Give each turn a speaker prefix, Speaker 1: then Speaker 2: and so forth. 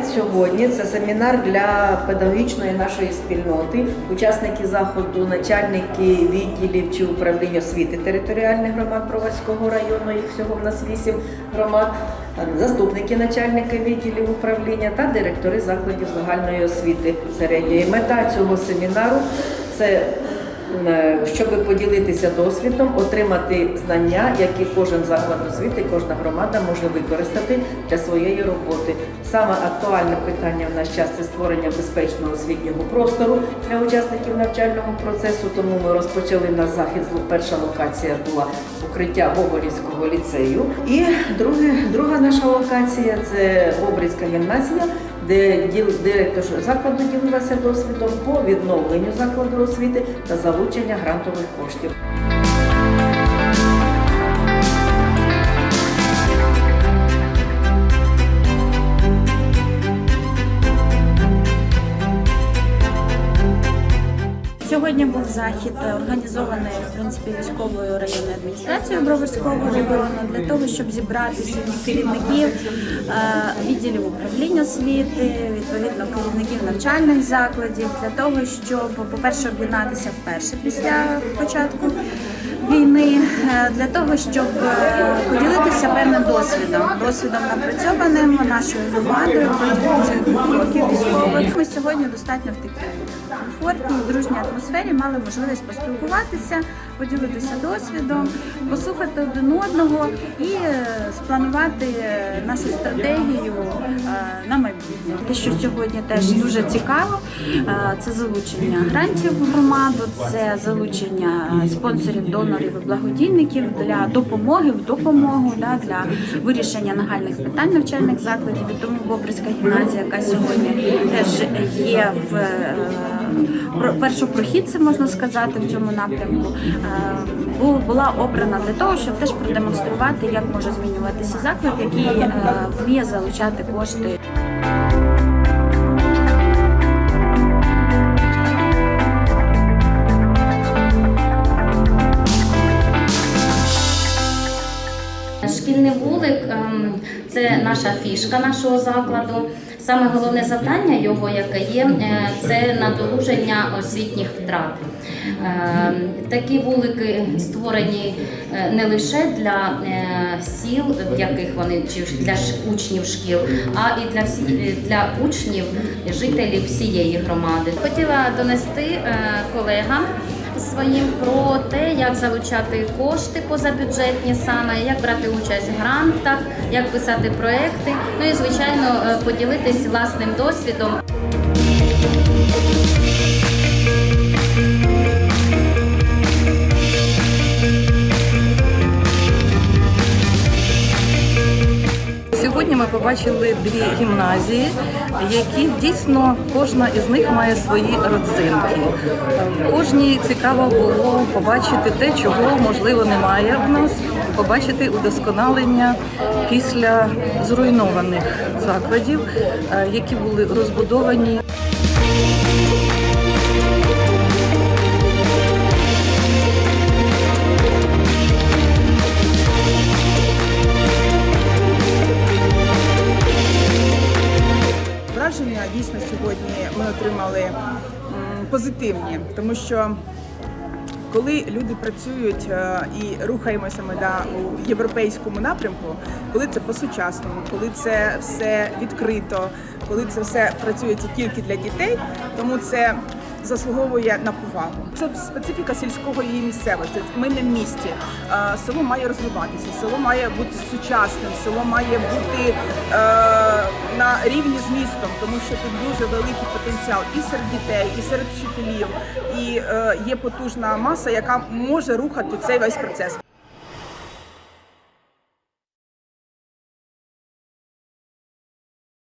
Speaker 1: захід сьогодні це семінар для педагогічної нашої спільноти. Учасники заходу, начальники відділів чи управлінь освіти територіальних громад Броварського району, їх всього в нас вісім громад, заступники начальника відділів управління та директори закладів загальної освіти середньої. Мета цього семінару це щоб поділитися досвідом, отримати знання, які кожен заклад освіти, кожна громада може використати для своєї роботи. Саме актуальне питання в наш час це створення безпечного освітнього простору для учасників навчального процесу. Тому ми розпочали наш захід. Перша локація була укриття Гоголівського ліцею. І друге, друга наша локація це Бобрицька гімназія де директор закладу ділилася досвідом по відновленню закладу освіти та залучення грантових коштів.
Speaker 2: Сьогодні був захід е, організований в принципі військовою районною адміністрацією Броварського району для того, щоб зібрати керівників е, відділів управління освіти, відповідно керівників навчальних закладів, для того, щоб, по-перше, об'єднатися вперше після початку війни, е, для того, щоб е, поділитися певним досвідом, досвідом напрацьованим нашою громадою військових. Ми сьогодні достатньо в такій комфортній, дружній атмосфері мали можливість поспілкуватися, поділитися досвідом, послухати один одного і е, спланувати нашу стратегію на майбутнє. Те, що сьогодні теж дуже цікаво, це залучення грантів в громаду, це залучення спонсорів, донорів і благодійників для допомоги в допомогу да, для вирішення нагальних питань навчальних закладів. І тому Бобрицька гімназія, яка сьогодні теж є в е, першопрохідцем, можна сказати, в цьому напрямку, е, бу- була обрана для того, щоб теж продемонструвати, як може змінюватися заклад, який е, вміє залучати кошти.
Speaker 3: Шкільний вулик ем, це наша фішка нашого закладу. Саме головне завдання його, яке є, е, це надолуження освітніх втрат. Ем, Такі вулики створені е, не лише для е, сіл, в яких вони чи для учнів шкіл, а і для всі для учнів, жителів всієї громади. Хотіла донести колегам своїм про те, як залучати кошти позабюджетні саме, як брати участь в грантах, як писати проекти. Ну і звичайно е, поділитись власним досвідом.
Speaker 4: Сьогодні ми побачили дві гімназії, які дійсно кожна із них має свої родзинки. Кожній цікаво було побачити те, чого можливо немає в нас, побачити удосконалення після зруйнованих закладів, е, які були розбудовані.
Speaker 5: Враження дійсно сьогодні ми отримали позитивні, тому що коли люди працюють е, і рухаємося ми да, у європейському напрямку, коли це по-сучасному, коли це все відкрито, коли це все працюється тільки для дітей, тому це заслуговує на повагу. Це специфіка сільського її місцевості. Ми не в місті. Е, Село має розвиватися, село має бути сучасним, село має бути е, на рівні з містом, тому що тут дуже великий потенціал і серед дітей, і серед вчителів, і е, є потужна маса, яка може рухати цей весь процес.